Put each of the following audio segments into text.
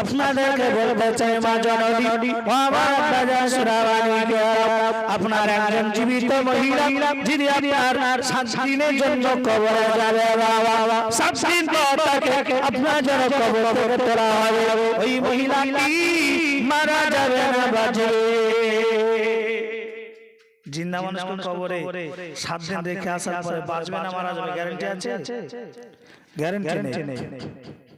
আপনাদেরকে বলতে চাই মা জননী আমার রাজা সুরাবানীকে আপনার একজন জীবিত মহিলা, যিনি আপনার সাত দিনের জন্য কবরে যাবে, বাবা। সাত দিন পর তাকে আপনার জন্য কবর থেকে তোলা হবে। ওই মহিলা কি? মারা যাবে না বাজে। জিন্দা মানুষকে কবরে। সাত দিন রেখে আসার পরে বাঁচবে না, মারা যাবে। গ্যারান্টি আছে? গ্যারান্টি নেই।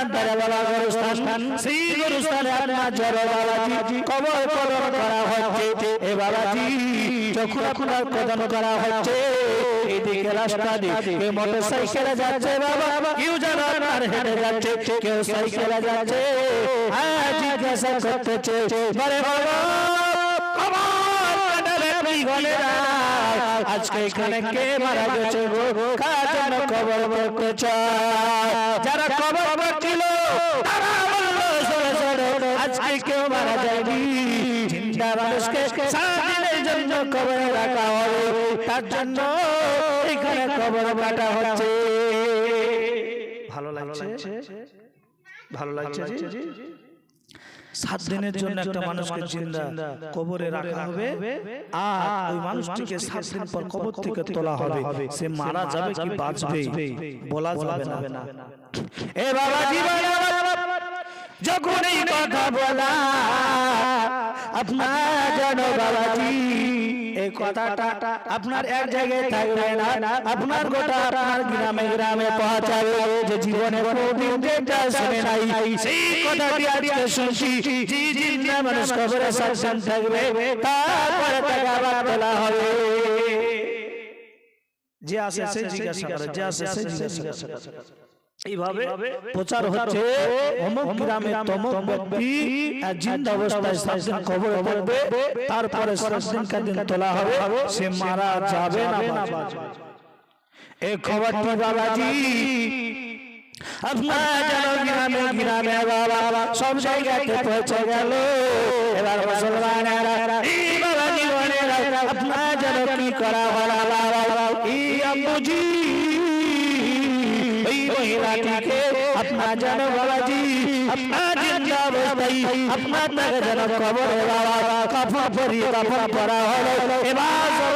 আপনার রাস্তার ধারে বলা গরুস্থান। আপনার জড় বাবাজি কবর কবর করা হচ্ছে। এ বাবাজি যখন আপনার কদম করা হচ্ছে এদিকে রাস্তা দিয়ে মোটর সাইকেলে যাচ্ছে বাবা। কেউ যেন আপনার হেঁটে যাচ্ছে কেউ সাইকেলে যাচ্ছে। হ্যাঁ জিজ্ঞাসা করতেছে বলে বাবা না। আজকে এখানে কে মারা গেছে গো? কার জন্য কবর চায়? যারা কবর করছিল তারা বলল সরে সরে আজকে কেউ মারা যায়নি। জিন্দা মানুষকে সারাদিনের জন্য কবরে রাখা হবে। তার জন্য এখানে কবর কাটা হচ্ছে। ভালো লাগছে? ভালো লাগছে জি? সাত দিনের জন্য একটা মানুষকে জিন্দা কবরে রাখা হবে। আর ওই মানুষটিকে সাত দিন পর কবর থেকে তোলা হবে। সে মারা যাবে কি বাঁচবে? বলা যাবে না। এ বাবা যখন এই কথা বলা আপনার জানো বাবাজি এই কথাটা আপনার এক জায়গায় থাকবে না আপনার গোটা আপনার গ্রামে গ্রামে পৌঁছাবে যে জীবনে কোনদিন যেটা শুনে নাই সেই কথাটি আজকে শুনছি জি জি না মানুষ কবরে সাবধান থাকবে তারপরে তাকে আবার তোলা হবে যে আসে সে জিজ্ঞাসা করে যে আসে সে জিজ্ঞাসা করে এইভাবে প্রচার হচ্ছে অমুক গ্রামে তমুক ব্যক্তি জিন্দা অবস্থায় দিন কবরে পড়বে তারপরে সাত দিন তোলা হবে সে মারা যাবে না। এই খবরটি বাবাজি? আপনার যেন গ্রামে গ্রামে বাবা সব জায়গাতে পৌঁছে গেল। এবার মুসলমানেরা এই বাবা জীবনেরা আপনার যেন কি করা হলো বাবা আম্বুজি ওই মহিলাটিকে আপনার যেন বাবাজি আপনার জিন্দা অবস্থায় আপনার তাকে যেন কবরে বাবা কাফা পরি কাফা পরা হলো এবার সবাই বাড়ি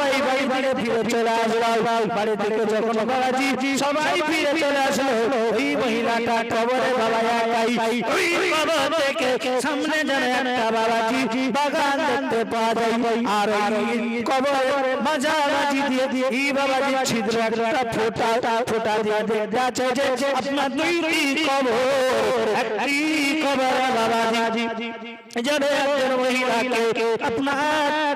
বাড়ি ফিরে চলে আসলো বাড়ি থেকে যখন বাবাজি সবাই ফিরে চলে আসলো। ওই মহিলাটা কবরে বাবা একাই। ওই বাবা থেকে সামনে যেন একটা বাবাজি বাগান দেখতে পাওয়া যায়। আর কবরে মাঝামাঝি দিয়ে দিয়ে এই বাবাজি ছিদ্র একটা ফোটা ফোটা দিয়ে দেখতে আছে যে আপনার দুইটি কবর। একটি কবর বাবাজি, যেন একজন মহিলাকে আপনার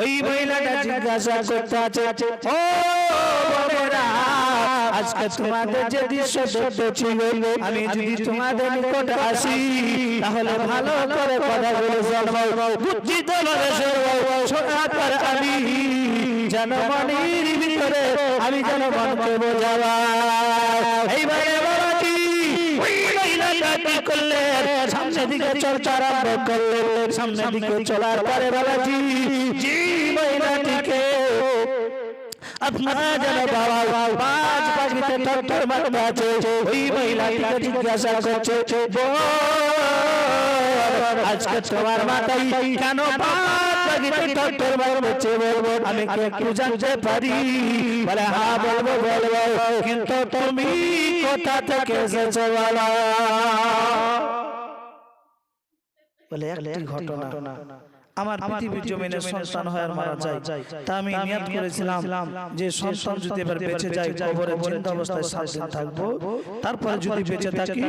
ওই মহিলাটা জিজ্ঞাসা করতে আছে, ও বোনেরা আজকে তোমাদের যে দৃশ্য দেখতেছি আমি যদি তোমাদের নিকট আসি, তাহলে ভালো করে কথাগুলো শুনব বুদ্ধিত ভাবে শুনব শোনার পর আমি জনমনির ভিতরে, আমি জনগণকে বোঝাবা এইবারে বাবাজি, ওই মহিলাটা কি সামনের দিকে চর্চা আরম্ভ করলেন সামনের দিকে চলার পরে বাবাজি জি মহিলাটিকে আপনার যেন বাবা পাঁচ পাখিতে টক্কর মারতে আছে ওই মহিলাটিকে জিজ্ঞাসা করছে বোন, আজকে তোমার মাথায় কেন পাঁচ পাখিতে টক্কর মারছে বলব আমি কি একটু জানতে পারি। বলে হ্যাঁ বলব বলব কিন্তু তুমি কোথা থেকে এসেছ বলো? বলে একটি ঘটনা। আমার পৃথিবীর জমিনে সন্তান হয় আর মারা যায়। তা আমি নিয়ত করেছিলাম যে সন্তান যদি এবার বেঁচে যায় কবরে জিন্দা অবস্থায় সাত দিন থাকব। তারপরে যদি বেঁচে থাকি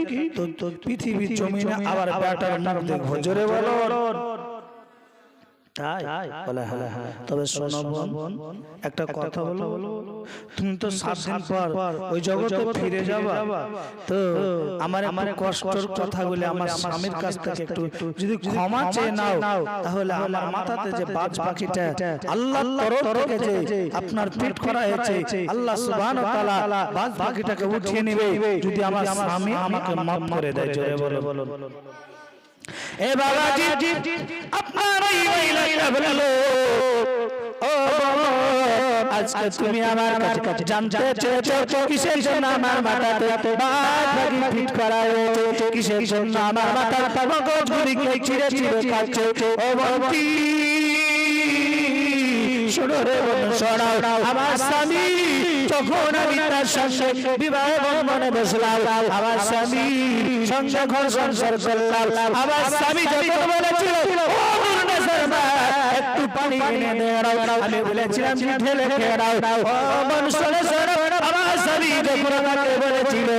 তো পৃথিবীর জমিনে আবার ব্যাটার নাম দেখব। জোরে বলো। তাই? বলে হ্যাঁ তবে শোনো বোন একটা কথা বলো। তুমি তো সাত দিন পর ওই জগতে ফিরে যাবা। তো আমার আমার কষ্টের কথাগুলি আমার স্বামীর কাছ থেকে একটু যদি ক্ষমা চেয়ে নাও তাহলে আমার মাথাতে যে বাজ পাখিটা আল্লাহ তরফ থেকে যে আপনার পিঠ করা হয়েছে আল্লাহ সুবহানাহু ওয়া তাআলা বাজ পাখিটাকে উঠিয়ে নেবে। যদি আমার স্বামী আমাকে মাফ করে দেয় জোরে বলো এ বাবাজি, আপনার এই মহিলাটা বলল ও আজকে তুমি আমার কাছে জানতে চেয়েছো কিসের জন্য আমার মাথাতে বাদ বাকি ফিট করা হয়েছে কিসের জন্য আমার মাথার মগজগুলিকে ছিঁড়ে ছিঁড়ে খাচ্ছে? ও বন্টি শোনো রে শোনাও। আমার স্বামী যখন আমি তার সঙ্গে বিবাহ বন্ধনে বসলাম। আমার স্বামী সঙ্গে ঘর সংসার করলাম আমার স্বামী যখন বলেছিল "ও মুন্নাসার মা, একটু পানি এনে দাও।" আমি বলেছিলাম যে ঢেলে খেয়ে দাও মন শোনো আমার স্বামী যখন আমাকে বলেছিল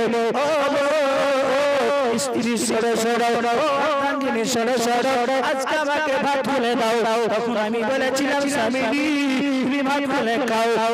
স্ত্রী সরে সরে অর্ধাঙ্গিনী সরে সরে আজকে আমাকে ভাত তুলে দাও। তখন আমি বলেছিলাম স্বামী তুমি ভাত তুলে খাও।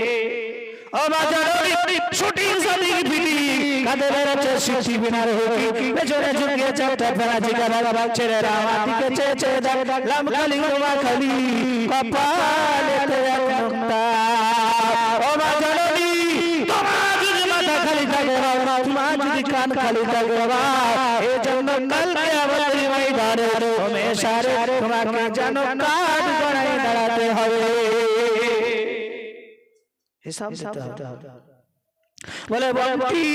শুটিং সাদিক পিটি কাঁধে কাজ গড়াই দাঁড়াতে হবে। হিসাব দিতে হবে। বলে বন্টি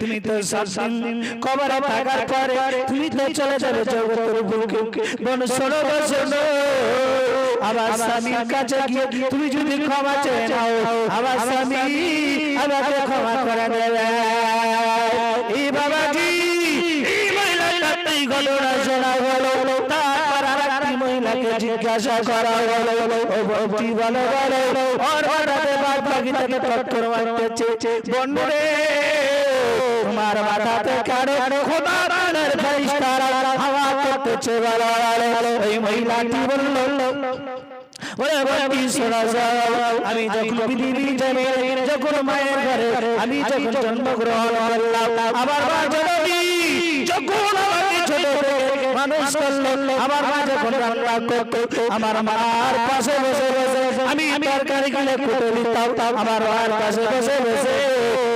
তুমি তো সাতদিন কবরে থাকার পরে তুমি তো চলে যাবে জগতের বুকে। বন শোনো শোনো। আবার স্বামীর কাছে গিয়ে তুমি যদি ক্ষমা চেয়ে নাও আবার স্বামী আমাকে ক্ষমা করে দেবে। জিজ্ঞাসা করা হলো বন্টি বলো বলো হঠাৎ বাদ বাকি তাকে টক্কর মারতেছে বন্ডরে তোমার মাথাতে কারও খোদা রানের ফেরেশতারা হাওয়া করতেছে বলো ওই মহিলাটি বলল আমি যখন পৃথিবী যখন মায়ের ঘরে আমি যখন জন্মগ্রহণ করলাম আমার মা জননী মানুষ করল আমার মা যখন রান্না করতো আমার মার পাশে বসে বসে আমি তরকারি গিলে কুটে দিতাম আমার মার পাশে বসে বসে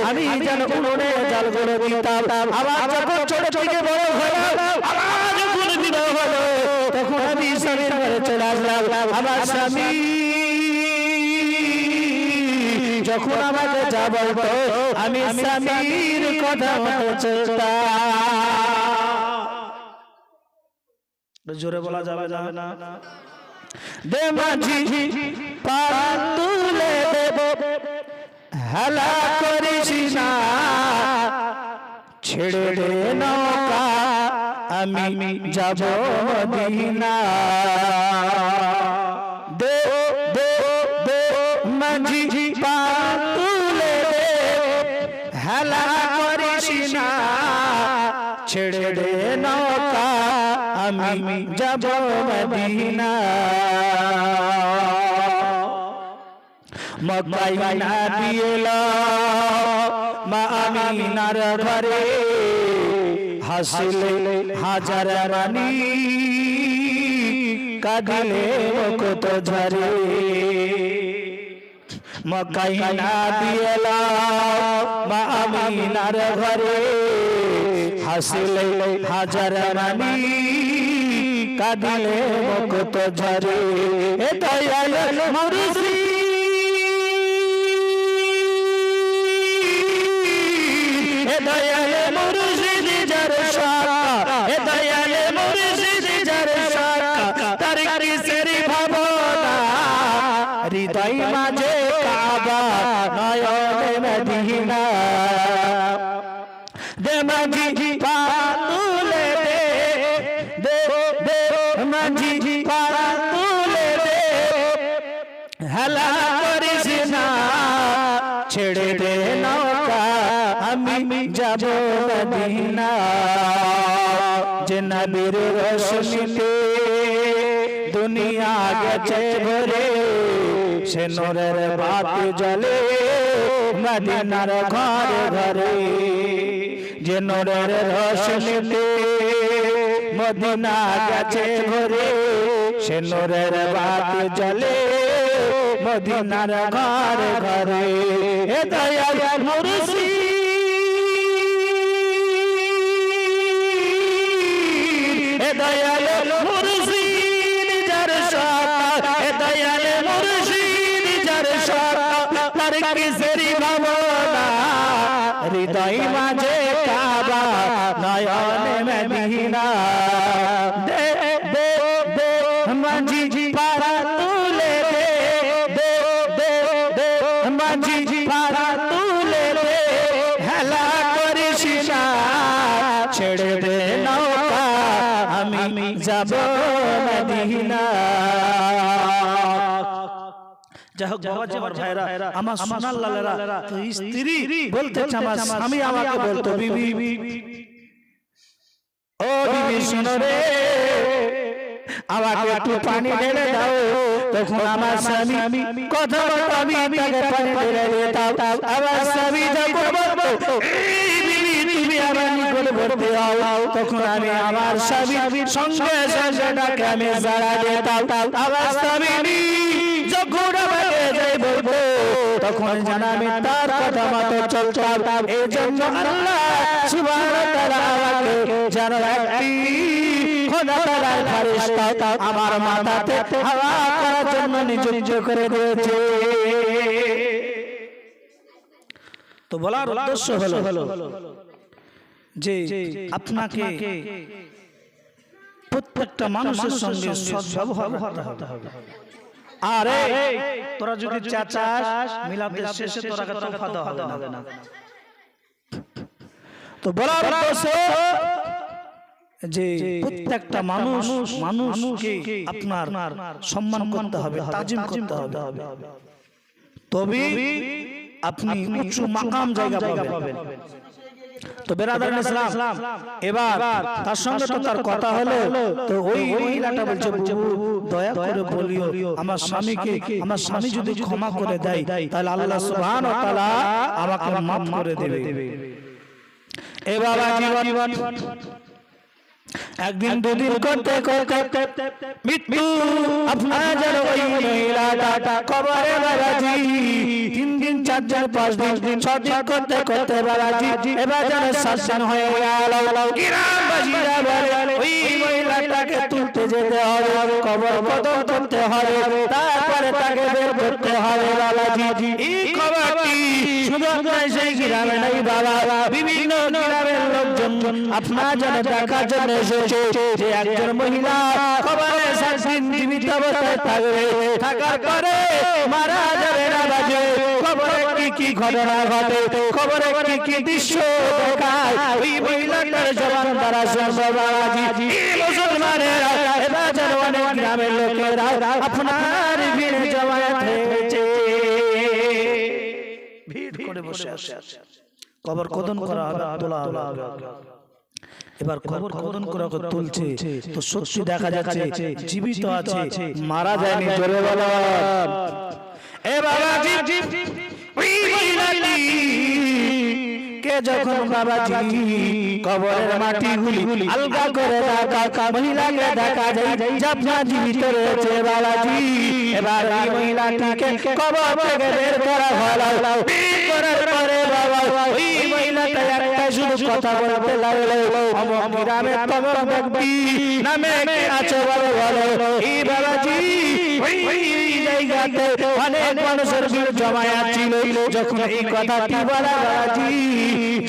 আমি যেন উনুনে জাল করে দিতাম আবার যখন ছোট থেকে বড় হলো আবার যখন বিবাহ হলো তখন আমি স্বামীর ঘরে চলে আসলাম আমার স্বামী যখন আমাকে যা বলতো আমি স্বামীর কথা মতো চলতাম। জোরে বলা যাবে যাবে না। দে মাঝি পাল তুলে দেব। হেলা করিস না। ছেড়ে দে নৌকা। আমি যাব মদিনা। দে দে দে মাঝি পাল তুলে দে। হেলা করিস না। ছেড়ে দে নৌকা। আমি যাব মদিনা। মক্কাই না দিয়েল মা আমিনার ঘরে। হাসিলে হাজার রানী কাঁদিলে মুকুত ঝরে। মক্কাই না দিয়েল মা আমিনার ঘরে। হাসিলে হাজার রানী কাঁদিলে মুক্ত ঝরে। এ দয়াল মুর্শিদ এ দয়াল মুর্শিদ যার শাখা এ দয়াল মুর্শিদ যার শাখা তার কিসের ভাবনা? হৃদয় মাঝে কাবা, নয়নে মদিনা। দে মাঝি পাতুলে দে দে দে মাঝি পাতুলে দে হেলা করিস না ছেড়ে দে নৌকা আমি যাব মদিনা যে নবীর রোশনীতে দুনিয়া গেছে ভরে সে নোরের বাতি জ্বলে মদিনার ঘরে ঘরে যে নরের রশ্মিতে মদিনা গেছে ঘরে সে নরের বাত জলে মদিনার ঘর ঘরে। এ দয়াল মুরসি এ দয়াল ছেড়ে নৌকা আমি যাব মদিনা যাই হোক বাবা আমার ভাইরা আমার সোনার লালেরা তো স্ত্রী বলতে আমার স্বামী আমাকে বলতো বিবি ও বিবি শোনো রে আমাকে একটু পানি ঢেলে দাও তখন আমার স্বামী কথা বলতো আমি তাকে পানি ঢেলে দিতাম আমার স্বামী যখন বলতো তুমি আমার নিকট ভরতে হও তখন আমি আমার স্বামী সঙ্গে সঙ্গে ডাকে আমি দিতাম আমার স্বামী যখন আমাকে যাই বলব তখন আমি তার কথা মতো চলতাম। এই জন্য আল্লাহ আমাকে যেন একটি আমার মাথাতে হাওয়া করার জন্য নিযুক্ত করে দিয়েছে। তো বলার উদ্দেশ্য হলো যে আপনাকে প্রত্যেকটা মানুষের সঙ্গে সদ্ব্যবহার করতে হবে। আরে তোরা যদি চাচাস মিলাদের শেষে তোরা তোফা দেওয়া হবে না। তো বলার যে প্রত্যেকটা মানুষ মানুষকে আপনার সম্মান করতে হবে তাজিম করতে হবে। তবে আপনি উঁচু মাকাম জায়গা পাবেন। তো বেরাদার ইসলাম এবার তার সঙ্গে তো তার কথা হলো তো ওই মহিলাটা বলছে বুবু দয়া করে বলিও আমার স্বামীকে আমার স্বামী যদি ক্ষমা করে দেয় তাহলে আল্লাহ সুবহানাহু ওয়া তাআলা আমাকে মাফ করে দেবে। এ বাবা জীবন। একদিন দুদিন করতে করতে মৃত্যু আপনার ওই মহিলাটা কবরে বাবাজি তিন দিন, চার পাঁচ দিন দিন করতে করতে এবার যেন শাসন হয়ে গেল। ওই মহিলাটাকে তুলতে যেতে হবে। কবর করতে হবে। তারপরে তাকে বের করতে হবে বাবাজি এই খবরটি শুধু সেই নাই বাবা। বিভিন্ন গ্রামের আপনার যেন দেখার জন্য এসেছে যে একজন মহিলা কবরে সাত জীবিত অবস্থায় থাকবে থাকার পরে মারা যাবে না বাজে। কবরে কি কি ঘটনা ঘটে? কবরে কি কি দৃশ্য দেখায়? ওই মহিলাটার জবান দ্বারা শুনব বাবাজি মুসলমানেরা যেন অনেক গ্রামের লোকেরা আপনার ভিড় জমায়েত হয়েছে। ভিড় করে বসে আছে। কবর কদন করা হবে তোলা হবে। এবার কবর কদন করে তুলছে। তো সত্যি দেখা যাচ্ছে জীবিত আছে মারা যায়নি জোরে বলো। এ ওই মহিলাটি কে যখন বাবাজি কবরের মাটিগুলি আলগা করে দেখা মহিলাকে দেখা যায় জাপনা জীবিত রয়েছে বাবাজি। এবার এই মহিলাটিকে কবর থেকে বের করা হলো। কথা বলতে লাগল। অমক গ্রামে তমক ব্যক্তি নামে কে আছো বলো বলো। এই বাবাজি ওই ওই জায়গাতে অনেক মানুষের ভিড় জমায়া ছিল। যখন এই কথাটি বলা বাবাজি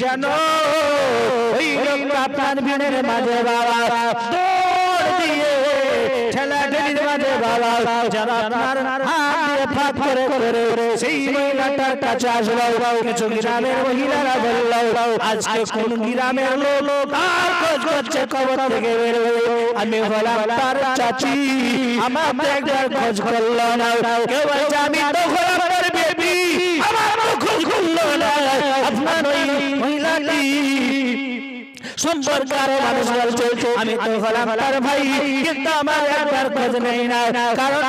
জানো ওই লোকটা আপনার ভিড়ের মাঝে বাবা দৌড় দিয়ে ঠেলা ঠেলির মাঝে বাবা যারা আপনার হাত দিয়ে ফাঁক করে করে সেই মহিলাটার কাছে আসলো। কিছু গ্রামের মহিলারা বলল আজকে কোন গ্রামের লোক তার খোঁজ করছে খবর থেকে বেরোবে আমি হলাম তার চাচি আমার একবার খোঁজ করল না। কেউ বলছে আমি তো হলাম তার বেবি আমার তো খোঁজ করল না আপনার ওই মহিলাটি সম্পর্কে আরও মানুষ বলছে আমি তো হলাম তার ভাই কিন্তু আমার একবার খোঁজ নেই না। কারণ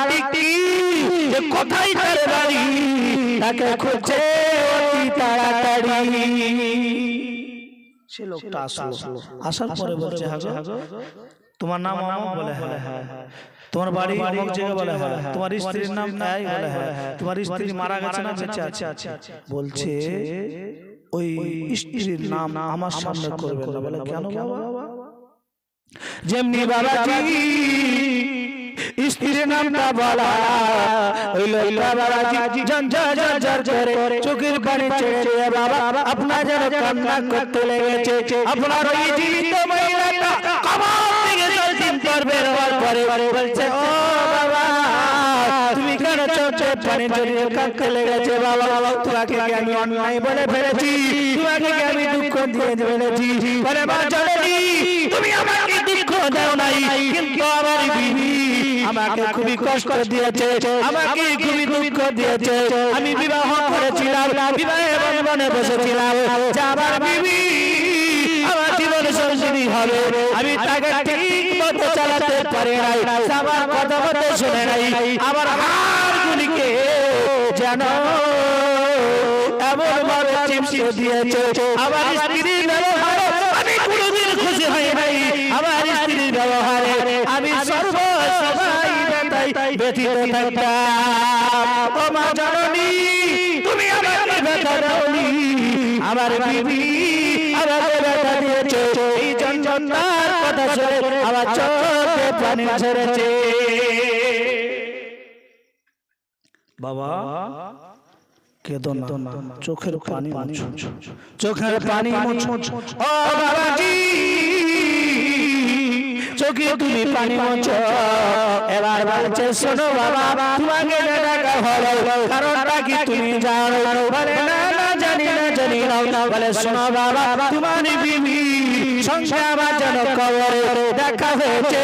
যে কোথায় তার বাড়ি তাকে খুঁজে অতি তাড়াতাড়ি। সে লোকটা আসলো। আসার পরে বলছে হাগো তোমার নাম বলে হ্যাঁ। হ্যাঁ। তোমার বাড়ি অমক বলে হ্যাঁ। তোমার স্ত্রীর নাম তাই বলে হ্যাঁ। তোমার স্ত্রী মারা গেছে না বেঁচে আছে? বলছে ওই স্ত্রীর নাম আমার সামনে করবে না। বলে কেন বাবা? যেমনি বাবাজি স্ত্রীর নামটা বলা ওই বাবাজি ঝঞ্ঝা করে চোখের পানি ছেড়ে বাবা আপনার যেন কান্না করতে লেগেছে। আপনার ওই জীবিত মহিলাটা কবর থেকে দশ দিন পর বের হওয়ার পরে বলছে ও বাবা আমি বিবাহ করেছিলাম বিবাহে বন্ধনে বসেছিলাম। আমার বিবি, আমার জীবন সঙ্গিনী হবে। আমি তাকে ঠিক মতো চালাতে পারি আমার কথা শুনে নাই। আমার যেন এমন ভাবে চিপসে দিয়েছে। আমার স্ত্রী ব্যবহারে আমি কোনোদিন খুশি হই নাই। আমার স্ত্রীর ব্যবহারে আমি সর্বসময় ব্যথায় ব্যথিত থাকতাম। ও মা জননী, তুমি আমাকে ব্যথা দাওনি। আমার বিবি আমাকে ব্যথা দিয়েছে। এই যন্ত্রণার কথা শুনে আমার চোখে পানি ঝরেছে। বাবা কেদো না। চোখের পানি চোখের পানি ও বাবাজি! চোখে তুমি পানি মুছো। এবার বলছে শোনো বাবা তোমাকে ডাকা হলো কারণটা কি তুমি জানো? বলে না না জানি না জানি না। বলে শোনো বাবা তোমার বিবি সঙ্গে আমার যেন কবরে দেখা হয়েছে।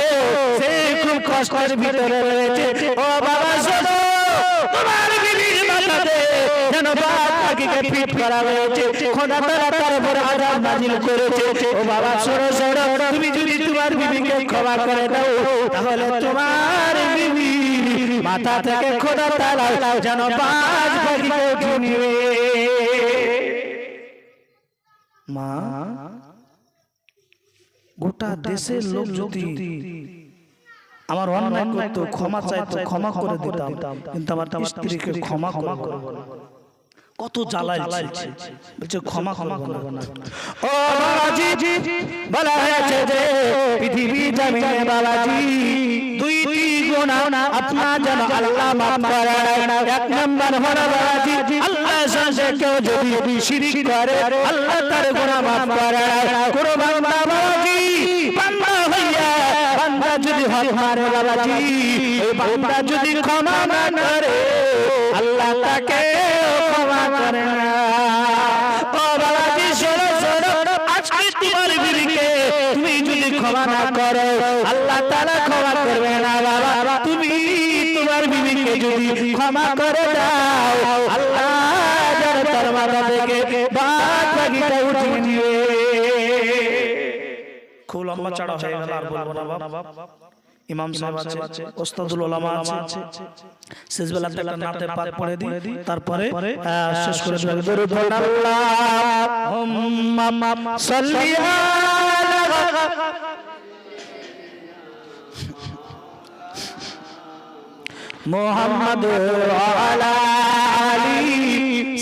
খুব কষ্টের ভিতরে রয়েছে। ও বাবা শোনো তোমার বিবির মাথাতে যেন বাদ পাখিকে পিট করা হয়েছে। খোদা তারা তার উপর আজাব নাজিল করেছে। ও বাবা সরো সরো তুমি যদি তোমার বিবিকে ক্ষমা করে দাও, তাহলে তোমার বিবি মাথা থেকে খোদা তালা যেন বাদ পাখিকে উঠিয়ে মা, গোটা দেশের লোক যদি আমার অন্যায় করতো ক্ষমা চাইতো ক্ষমা করে দিতাম। কিন্তু আমার স্ত্রীকে ক্ষমা ক্ষমা করব না। কত জ্বালাই বলছে ক্ষমা ক্ষমা করব না। ও বাবাজি বলা হয়েছে যে পৃথিবী জমিনে বাবাজি দুইটি গুণা আপনার যেন আল্লাহ মাফ করে। এক নম্বর হলো বাবাজি আল্লাহ সঙ্গে কেউ যদি শিরিক করে আল্লাহ তার গুণা মাফ করে। কোনো বান্দা বাবাজি বান্দা যদি হক মারে বাবাজি। এই বান্দা যদি ক্ষমা না করে আল্লাহ তাকে ক্ষমা করে না। ও বাবাজি শোনো শোনো আজকে তোমার বিবিকে তুমি যদি ক্ষমা না করো আল্লাহ তাআলা ক্ষমা করবে না বাবা। তুমি তোমার বিবিকে যদি ক্ষমা করে দাও আল্লাহ যেন তার মাথা থেকে বাদ বাকিটা উঠিয়ে নিবে। খুব লম্বা চাড়া হয়ে গেল আর বলব না বাপ। ইমাম সাহেব আছে ওস্তাদুল ওলামা আছে শেষ বেলা একটা নাতে পাক পড়ে দিই তারপরে শেষ করে দিই দরুদ আল্লাহুম্মা সাল্লি আলা মোহাম্মদ আলা আলি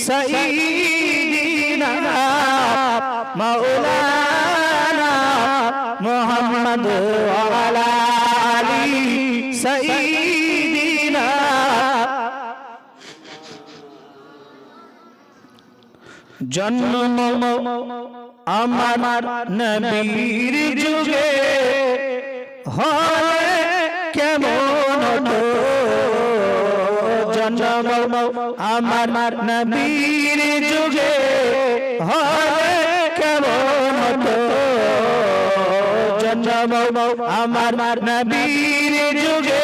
সাইয়্যিদিনা মাওলানা মুহাম্মদ জন্ম আমার নবীর যুগে হয় কেমন জন্ম আমার নবীর যুগে হয় কেমন জন্ম আমার নবীর যুগে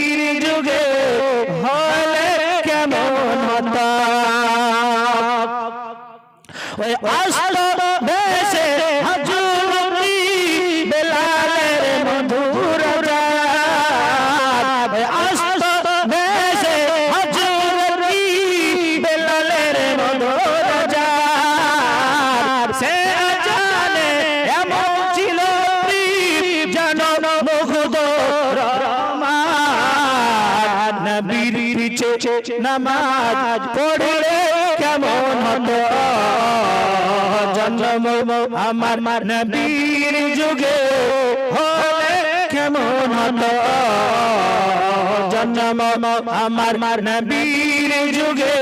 নামাজ পড়লে কেমন হতো? জন্ম আমার নবীর যুগে হলে কেমন হতো? জন্ম আমার নবীর যুগে